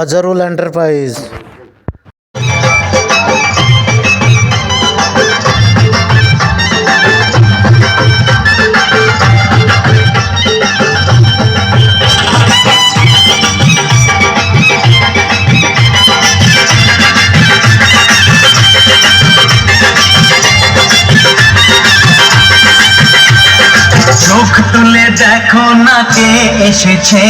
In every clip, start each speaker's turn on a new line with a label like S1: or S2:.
S1: Azharul enterprise
S2: চোখ তুলে দেখো না কে এসেছে।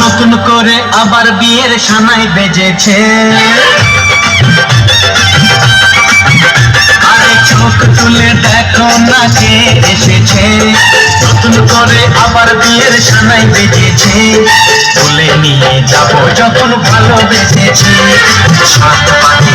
S2: নতুন করে আবার বিয়ের সানাই বেজেছে। তুলে দেখো না কে এসেছে। নতুন করে আবার বিয়ের সানাই বেজেছে। বলে নিয়ে যাব যখন ভালোবেসেছি। সাত পাখি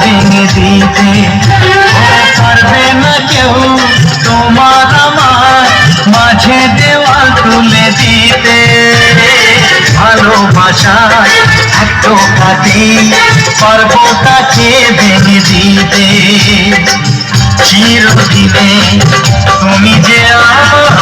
S2: ভেঙে দিতে পারবে না কেউ তোমার আমার মাঝে দেওয়াল তুলে দিতে ভালোবাসা এত কাটে পারব তাকে ভেঙে দিতে চিরদিনে তুমি যে আমার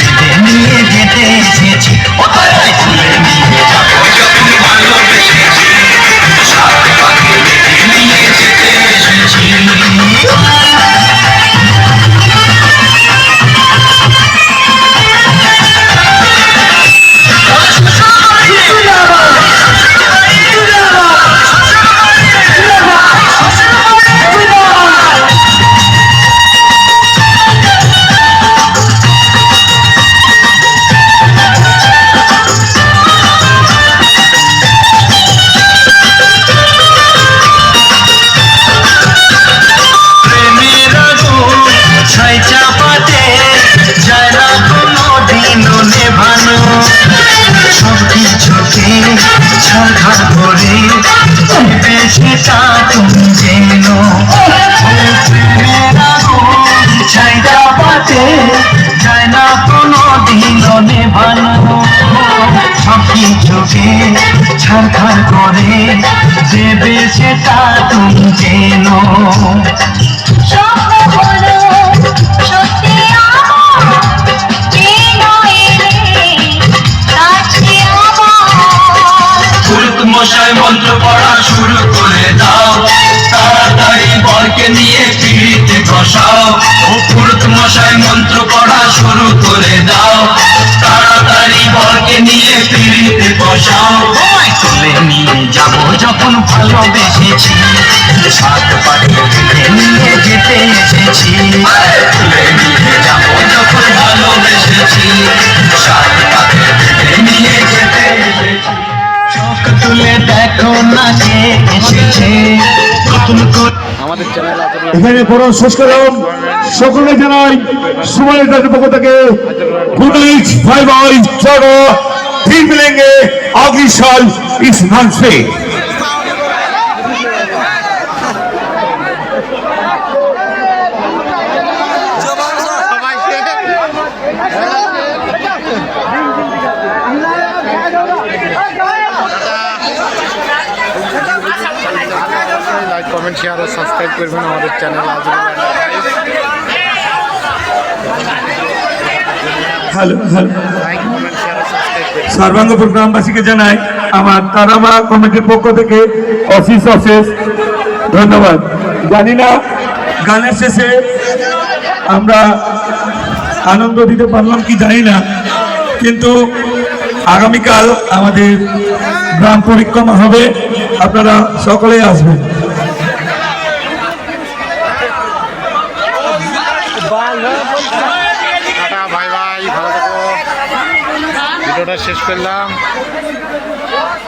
S2: কাছে
S3: আমার।
S2: পুরুত মশাই মন্ত্র পড়া শুরু করে দাও। তাড়াতাড়ি বরকে নিয়ে পিড়িতে বসাও। ও পুরুত মশাই মন্ত্র পড়া শুরু করে দাও।
S4: এখানে বড় সংস্কারম সকলে জানাই সুমানের পক্ষ থেকে গুড ইজ ফাইভ আইজ চড় ফির মিলেঙ্গে অগিশাল ইস
S1: লাইক কমেন্ট শেয়ার ও সাবস্ক্রাইব করবেন আমাদের চ্যানেল আজ।
S4: হ্যালো হ্যালো সর্বাঙ্গপুর গ্রামবাসীকে জানাই আমার তারামা কমিটির পক্ষ থেকে অশেষ অশেষ ধন্যবাদ। জানি না গানের শেষে আমরা আনন্দ দিতে পারলাম কি জানি না কিন্তু আগামীকাল আমাদের গ্রাম পরিক্রমা হবে আপনারা সকলেই আসবেন।
S1: ভিডিওটা শেষ করলাম।